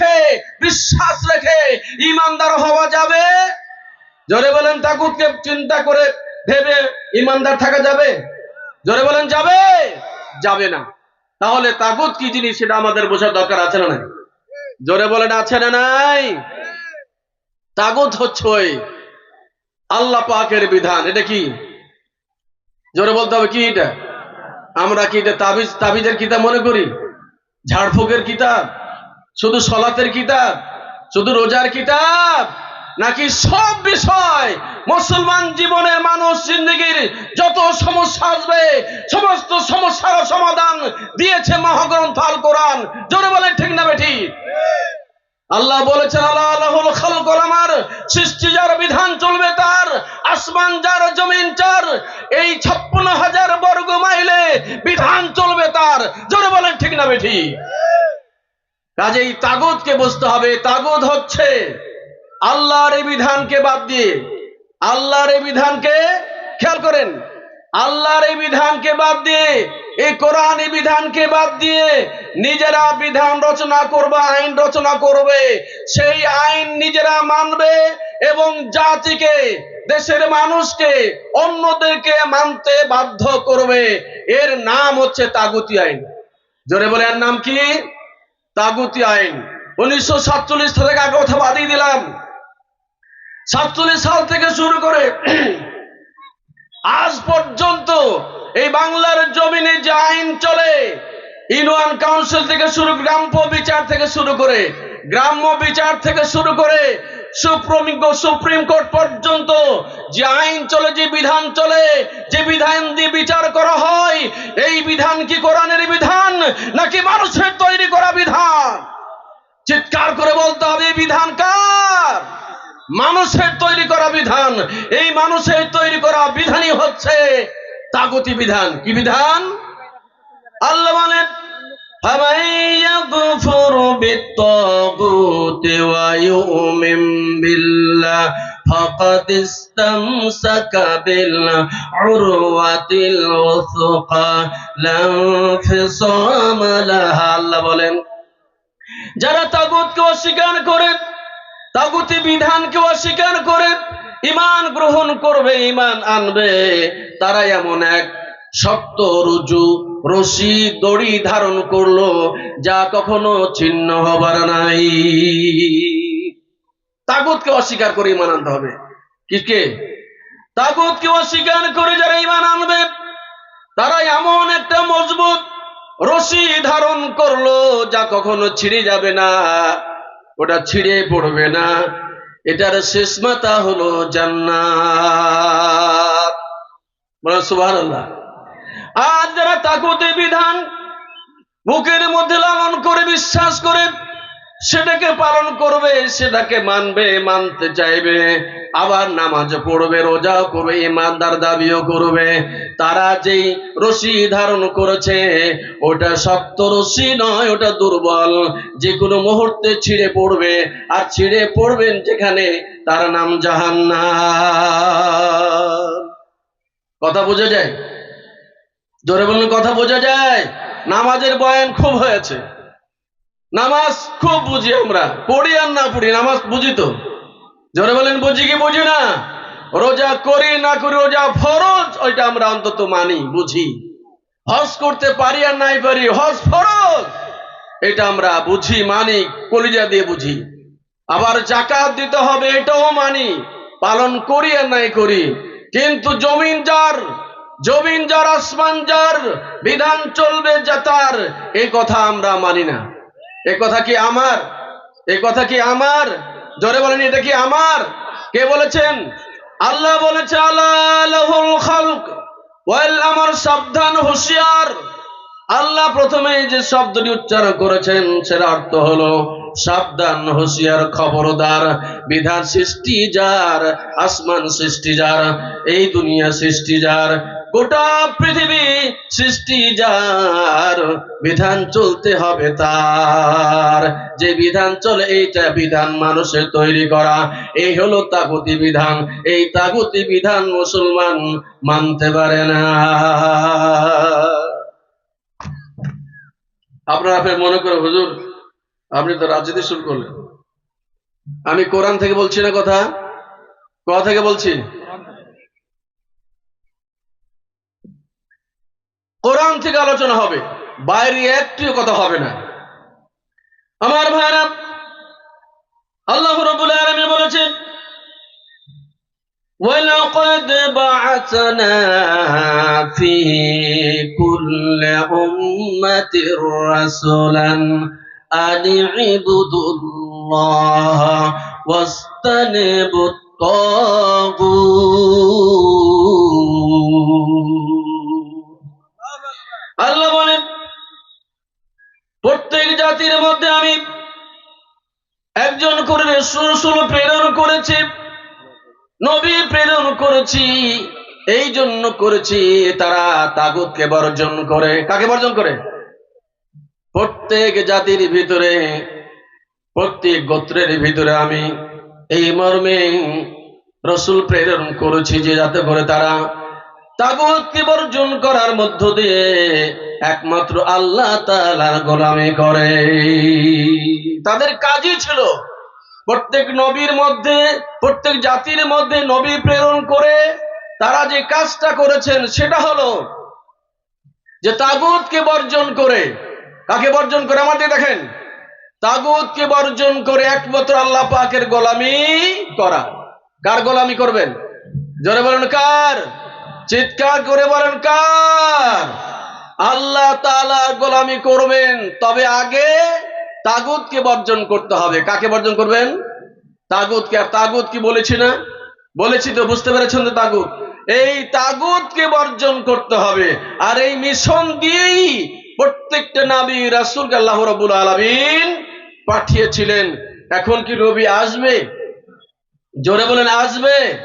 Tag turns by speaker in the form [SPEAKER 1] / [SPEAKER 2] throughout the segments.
[SPEAKER 1] রেখে, বিশ্বাস রেখে ইমানদার হওয়া যাবে? জোরে বলেন তাগুতকে চিন্তা করে ভেবে ইমানদার থাকা যাবে? জোরে বলেন যাবে? যাবে না। তাহলে তাগুত কি জিনিস সেটা আমাদের বোঝার দরকার আছে না নাই? জোরে বলেন আছে না নাই? তাগুত হচ্ছে আল্লাহ পাকের বিধান, এটা কি? জোরে বলতে হবে কি এটা? আমরা কি এটা তাবিজ, তাবিজের কিতাব মনে করি? ঝাড়ফুকের কিতাব? শুধু সলাতের কিতাব, শুধু রোজার কিতাব, নাকি সব বিষয় মুসলমান জীবনের মানুষ জিন্দগির যত সমস্যা আসবে, সমস্ত সমস্যার সমাধান দিয়েছে মহাগ্রন্থ আল কোরআন। জোরে বলেন ঠিক না বেঠি? আল্লাহ বলেছেন আল্লাহ খালকুল সৃষ্টি যার বিধান চলবে তার, আসমান যার জমিন চার, এই ছাপ্পান্ন হাজার বর্গ মাইলে বিধান চলবে তার। জোরে বলেন ঠিক না বেঠি? কাজেই তাগুদকে বুঝতে হবে তাগুদ হচ্ছে আল্লাহর এই বিধানকে বাদ দিয়ে। আল্লাহর এই বিধানকে খেয়াল করেন, আল্লাহর এই বিধানকে বাদ দিয়ে, এই কোরআন এই বিধানকে বাদ দিয়ে নিজেরা বিধান রচনা করবে, আইন রচনা করবে। সেই আইন নিজেরা মানবে এবং জাতিকে, দেশের মানুষকে, অন্যদেরকে মানতে বাধ্য করবে। এর নাম হচ্ছে তাগুতি আইন। জোরে বলে, এর নাম কি? তাগুতি আইন। উনিশশো সাতচল্লিশ থেকে আগে কথা বাদিয়ে দিলাম। সাতচল্লিশ সাল থেকে শুরু করে আজ পর্যন্ত এই বাংলার জমিনে যে আইন চলে, ইউনিয়ন কাউন্সিল থেকে শুরু, গ্রাম্য বিচার থেকে শুরু করে, গ্রাম্য বিচার থেকে শুরু করে সুপ্রিম সুপ্রিম কোর্ট পর্যন্ত যে আইন চলে, যে বিধান চলে, যে বিধান দিয়ে বিচার করা হয়, এই বিধান কি কোরআনের বিধান নাকি মানুষের তৈরি করা বিধান? চিৎকার করে বলতে হবে বিধান কার? মানুষের তৈরি করা বিধান, এই মানুষের তৈরি করা বিধানই হচ্ছে তাগতি বিধান। কি বিধান? আল্লাহ বলেন فمن يكفر بالطاغوت ويؤمن بالله فقد استمسك بالعروة الوثقى لا انفصام لها আল্লাহ বলেন যারা তাগুতকে অস্বীকার করে তাগুতি বিধানকে অস্বীকার করে ইমান গ্রহণ করবে ইমান আনবে তারা এমন এক শক্ত রুজু, রশি, দড়ি ধারণ করল, যা কখনো ছিন্ন হবার নাই। তাগুতকে অস্বীকার করে ইমান আনতে হবে। কিকে তাগুতকে অস্বীকার করে যারা ইমান আনবে তারা এমন একটা মজবুত রশি ধারণ করল, যা কখনো ছিঁড়ে যাবে না। ওটা ছিঁড়ে পড়বে না। এটার শেষ মাতা হলো জান্নাত। সুবহানাল্লাহ। আর যারা তাকুতে বিধান বুকের মধ্যে লালন করে বিশ্বাস করে, সেটাকে পালন করবে, সেটাকে মানবে, মানতে চাইবে। আবার নামাজ পড়বে রোজাও করবে, ইমানদার দাবিও করবে। তারা যেই রশি ধারণ করেছে, ওটা শক্ত রশি নয়, ওটা দুর্বল। যে কোনো মুহূর্তে ছিঁড়ে পড়বে, আর ছিঁড়ে পড়বেন যেখানে, তার নাম জাহান্নাম। কথা বোঝা যায়? জোরে বলুন, কথা বোঝা যায়? নামাজের বয়ান খুব হয়েছে। নামাজ খুব বুঝি আমরা, পড়ি আর না পড়ি, নামাজ বুঝি তো। জোরে বলেন, বুঝি কি বুঝি না? রোজা করি না করি, রোজা ফরজ, ওইটা আমরা অন্তত মানি, বুঝি। হজ করতে পারি আর নাই পারি, হজ ফরজ, এটা আমরা বুঝি, মানি, কলিজা দিয়ে বুঝি। আবার জাকাত দিতে হবে, এটাও মানি, পালন করি আর নাই করি, কিন্তু জমিন যার জমিন যার আসমান যার বিধান চলবে যা তার এই কথা আমরা মানি না। এ কথা কি আমার? এ কথা কি আমার? জোরে বলেন, এটা কি আমার? কে বলেছেন? আল্লাহ বলেছে আমার সাবধান হুঁশিয়ার। আল্লাহ প্রথমে যে শব্দটি উচ্চারণ করেছেন সেটা অর্থ হলো সাবধান হুঁশিয়ার, খবরদার। বিধান সৃষ্টি যার, আসমান সৃষ্টি যার, এই দুনিয়া সৃষ্টি যার। গোটা পৃথিবী সৃষ্টি যার বিধান চলতে হবে তার। যে বিধান চলে, এইটা বিধান মানুষের তৈরি করা। এই হলো তাগুতি বিধান। এই তাগুতি বিধান মুসলমান মানতে পারে না। আপনারা ফের মনে করে, হুজুর, আপনি তো রাজনীতি শুরু করলেন। আমি কোরআন থেকে বলছি না কথা? কথা থেকে বলছি? কোরআন থেকে আলোচনা হবে বাইরে একটিও কথা হবে না আমার ভাইরা আল্লাহ রবুল আলমী বলেছেন ولقد بعثنا في كل أمة رسولا أن اعبدوا الله واجتنبوا الطاغوت আল্লাহ বলেন, প্রত্যেক জাতির মধ্যে আমি একজন করে রসুল প্রেরণ করেছি, নবী প্রেরণ করেছি, এই জন্য করেছি, তারা তাগুতকে বর্জন করে। কাকে বর্জন করে? প্রত্যেক জাতির ভিতরে, প্রত্যেক গোত্রের ভিতরে আমি এই মর্মে রসুল প্রেরণ করেছি যে যাতে করে তারা তাগুতকে বর্জন করার মধ্য দিয়ে একমাত্র আল্লাহ তাআলার গোলামি করে। তাদের কাজই ছিল প্রত্যেক নবীর মধ্যে, প্রত্যেক জাতির মধ্যে নবী প্রেরণ করে তারা যে কাজটা করেছেন সেটা হলো যে তাগুতকে বর্জন করে। কাকে বর্জন করে? আমাদের দেখেন। তাগুতকে বর্জন করে একমাত্র আল্লাহ পাকের গোলামি করা। কার গোলামি করবেন? জোরে বলেন, কার? চিৎকার করে বলেন কার? আল্লাহ তাআলা গোলামি করবেন, তবে আগে তাগুতকে বর্জন করতে হবে। কাকে বর্জন করবেন? তাগুতকে। আর তাগুত কি বলেছি না? বলেছি তো, বুঝতে পেরেছেন তো তাগুত? এই তাগুতকে বর্জন করতে হবে। আর এই মিশন দিয়েই প্রত্যেকটা নাবি রাসূলকে আল্লাহ রাব্বুল আলামিন পাঠিয়েছিলেন। এখন কি রবি আসবে? জোরে বলেন, আসবে?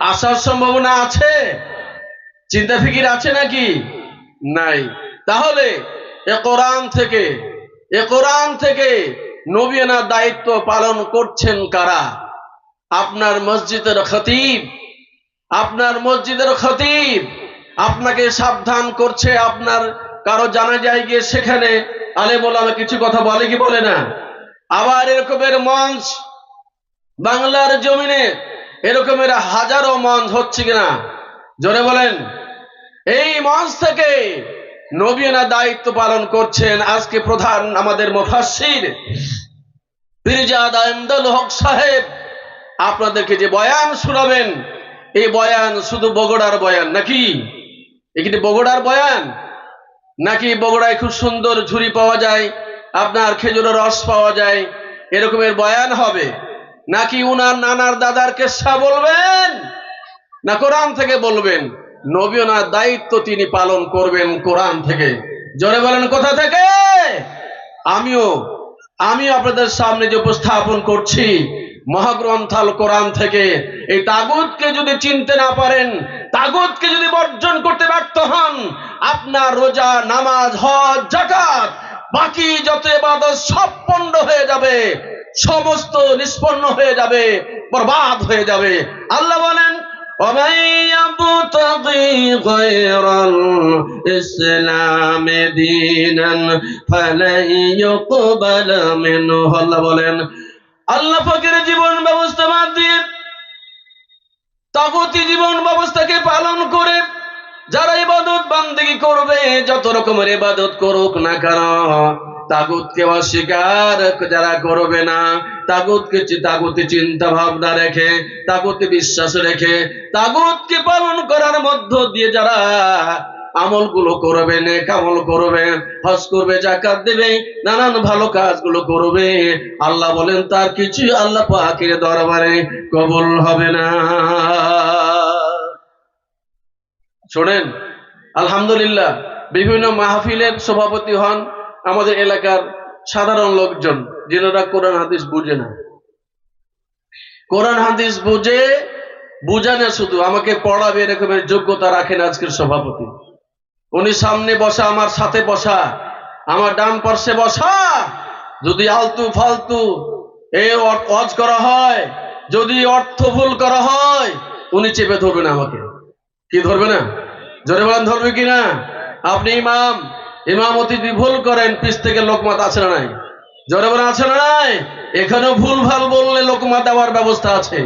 [SPEAKER 1] আসার সম্ভাবনা আছে? চিন্তা ফিকির আছে নাকি? নাই। তাহলে এ কোরআন থেকে, এ কোরআন থেকে নবীনা দায়িত্ব পালন করছেন কারা? আপনার মসজিদের খতিব, আপনার মসজিদের খতিব, আপনাকে সাবধান করছে, আপনার কারও জানা যায় গিয়ে সেখানে আলে বলামে কিছু কথা বলে কি বলে না? আবার এরকমের মঞ্চ বাংলার জমিনে এরকমের হাজারো মঞ্চ হচ্ছে কিনা? জোরে বলেন। এই মঞ্চ থেকে নবীনা দায়িত্ব পালন করছেন আজকে প্রধান আমাদের মুফাসসির। হক সাহেব, আপনাদেরকে যে বয়ান শোনাবেন, এই বয়ান শুধু বগুড়ার বয়ান নাকি? এখানে বগুড়ার বয়ান? নাকি বগুড়ায় খুব সুন্দর ঝুরি পাওয়া যায়, আপনার খেজুরের রস পাওয়া যায়, এরকমের বয়ান হবে? নাকি উনার নানার দাদার কেসা বলবেন? না কোরআন থেকে বলবেন? নবী ওনার দায়িত্ব তিনি পালন করবেন কোরআন থেকে। জোরে বলেন, কোথা থেকে? আমিও আমি আপনাদের সামনে যে উপস্থাপন করছি, মহাগ্রন্থাল কোরআন থেকে, এই তাগুতকে যদি চিনতে না পারেন, তাগুতকে যদি বর্জন করতে ব্যর্থ হন, আপনার রোজা, নামাজ, হজ জাকাত বাকি যত এবাদত সব পণ্ড হয়ে যাবে, সমস্ত নিষ্পন্ন হয়ে যাবে, বরবাদ হয়ে যাবে। আল্লাহ বলেন ومن يبتغي غير الإسلام دينا فلن يقبل منه আল্লাহ বলেন আল্লাহ ফকির জীবন ব্যবস্থা বাদ দিয়ে তাগতি জীবন ব্যবস্থাকে পালন করে যারা ইবাদত বান্দেগি করবে যত রকমের ইবাদত করুক না কেন তাগুতকে অস্বীকার যারা করবে না, তাগুতকে তাগুতে চিন্তা ভাবনা রেখে তাগুতে বিশ্বাস রেখে, তাগুতকে পালন করার মধ্য দিয়ে যারা করবে করবে, হজ করবে জাকাত দেবে, নানান ভালো কাজগুলো করবে, আল্লাহ বলেন, তার কিছু আল্লাহ পাকের দরবারে কবল হবে না। শোনেন, আলহামদুলিল্লাহ, বিভিন্ন মাহফিলের সভাপতি হন আমাদের এলাকার সাধারণ লোকজন, যেনারা কোরআন, হাদিস বুঝে না। কোরআন, হাদিস বুঝে বুঝে না শুধু, আমাকে পড়াবে এরকমের যোগ্যতা রাখেন আজকের সভাপতি। উনি সামনে বসা, আমার সাথে বসা, আমার ডান পার্শ্বে বসা, যদি আলতু ফালতু এ অজ করা হয়, যদি অর্থ ভুল করা হয়, উনি চেপে ধরবে না আমাকে। কি ধরবে না? জোরে বলেন, ধরবে কি না আপনি ইমাম ইমামতি ভুল করেন পিছ থেকে লোকমত আছে না নাই? জোরে বলে আছে না নাই? এখানেও ভুল ভালো বললে লোকমা দেওয়ার ব্যবস্থা আছে।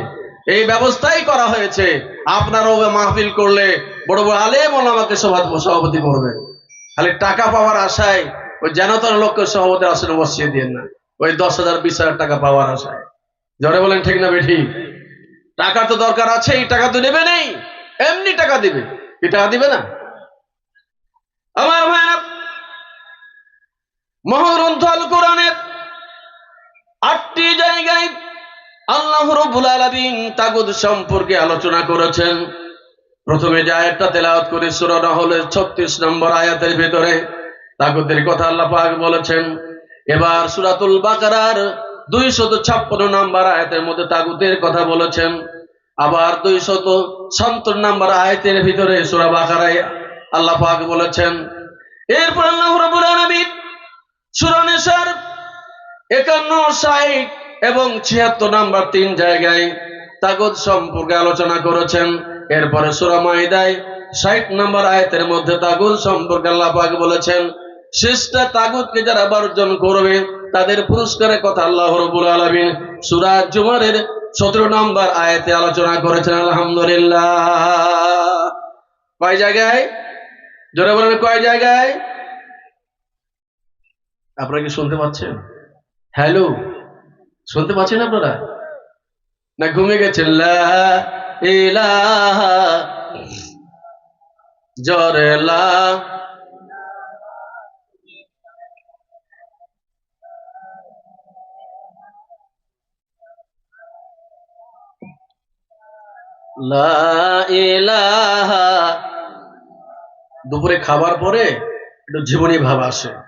[SPEAKER 1] এই ব্যবস্থাই করা হয়েছে। আপনারাও মাহফিল করলে বড় বড় আলেম আমাকে সভাপতি করবেন। খালি টাকা পাওয়ার আশায় ওই যেন তেন লোককে সভাপতি আসনে বসিয়ে দিয়ে না। ওই দশ হাজার, বিশ হাজার টাকা পাওয়ার আশায়। জোরে বলেন, ঠিক না বেঠি? টাকা তো দরকার আছে, এই টাকা তো নেবে নেই। এমনি টাকা দিবে। কি টাকা দিবে না? আমার ভাইরা মহাগ্রন্থ কোরআনের আটটি জায়গায় আল্লাহ রব্বুল আলামিন তাগুদ সম্পর্কে আলোচনা করেছেন। প্রথমে যে আয়াতটা তেলাওয়াত করে সূরা নাহলের 36 নম্বর আয়াতের ভিতরে তাগুদের কথা আল্লাহ পাক বলেছেন। এবার সূরাতুল বাকারার 256 নম্বর আয়াতের মধ্যে তাগুদের কথা বলেছেন। আবার 270 নম্বর আয়াতের ভিতরে সূরা বাকারায় আল্লাহ পাক বলেছেন। এরপর আল্লাহ রাব্বুল আলামিন একান্ন, ষাট এবং ছিয়াত্তর নাম্বার তিন জায়গায় সম্পর্কে আলোচনা করেছেন। এরপরে সুরা মাইদায় ষাট নাম্বার আয়াতের মধ্যে তাগুদ সম্পর্কে বলেছেন তাগুদকে যারা বর্জন করবে, তাদের পুরস্কারের কথা আল্লাহ রবুল আলমিন সুরা জুমারের সতেরো নম্বর আয়াতে আলোচনা করেছেন, আলহামদুলিল্লাহ। কয় জায়গায়? জোরে বলেন কয় জায়গায়? আপনারা কি শুনতে পাচ্ছেন? হ্যালো? শুনতে পাচ্ছেন আপনারা? না ঘুমে গেছেন লা ইলাহা জরে লা লা ইলাহা। দুপুরে খাবার পরে একটু জীবনী ভাব আসে।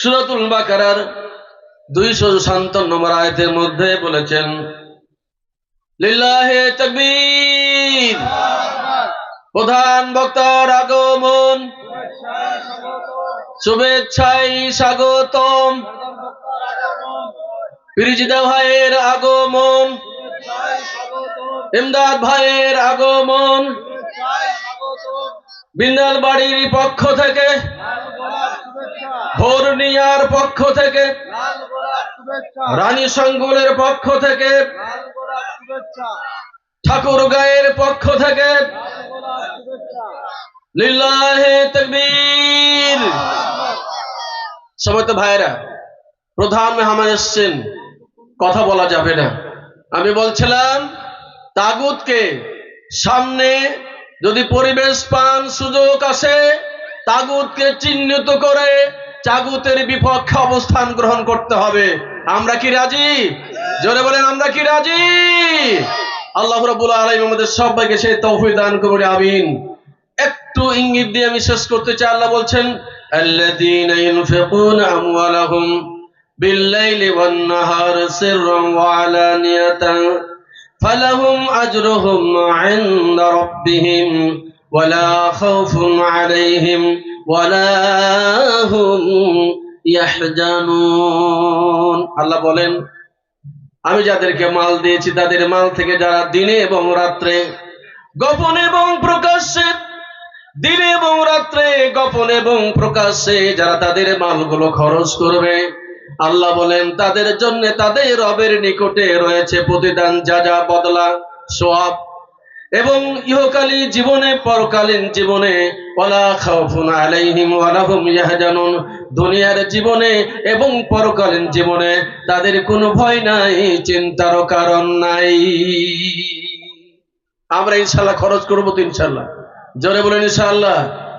[SPEAKER 1] সূরাতুল বাকারার দুইশো সান্তান্ন নম্বর আয়তের মধ্যে বলেছেন তাকবীর। প্রধান বক্তার আগমন। শুভেচ্ছাই স্বাগতম। পিরিজিদা ভাইয়ের আগমন। ইমদাদ ভাইয়ের আগমন। বিন্দাল বাড়ির পক্ষ থেকে হরনিয়ার পক্ষ থেকে, রানী সঙ্গুলের পক্ষ থেকে ঠাকুর গায়ের পক্ষ থেকে সময় তো ভাইরা প্রধান মেহমান এসছেন, কথা বলা যাবে না। আমি বলছিলাম, তাগুতকে সামনে যদি পরিবেশ পান সুযোগ আসে, তাগুতকে চিহ্নিত করে তাগুতের বিপক্ষে অবস্থান গ্রহণ করতে হবে। আমরা কি রাজি? জোরে বলেন, আমরা কি রাজি? আল্লাহ রাব্বুল আলামিন আমাদের সবাইকে সেই তৌফিক দান করুন, আমিন। একটু ইঙ্গিত দিয়ে আমি শেষ করতে চাই। আল্লাহ বলছেন, আল্লাযীনা ইউনফিকুনা আমওয়ালাহুম বিল-লাইলি ওয়ান-নাহার সিররান ওয়া আলানিয়াতান, ফালাহুম আজরুহুম 'ইনদা রাব্বিহিম ওয়ালা 'আলাইহিম। আল্লাহ বলেন, আমি যাদেরকে মাল দিয়েছি, তাদের মাল থেকে যারা দিনে এবং রাত্রে গোপন এবং প্রকাশ্যে, দিনে এবং রাত্রে গোপন এবং প্রকাশ্যে যারা তাদের মালগুলো খরচ করবে, আল্লাহ বলেন, তাদের জন্য তাদের রবের নিকটে রয়েছে প্রতিদান যা যা বদলা, সোয়াব এবং ইহকালী জীবনে পরকালীন জীবনে দুনিয়ার জীবনে এবং পরকালীন জীবনে তাদের কোনো ভয় নাই চিন্তার কারণ নাই। আমরা ইনশাল্লাহ খরচ করব তো ইনশাল্লাহ জোরে বলেন ইনশাআল্লাহ।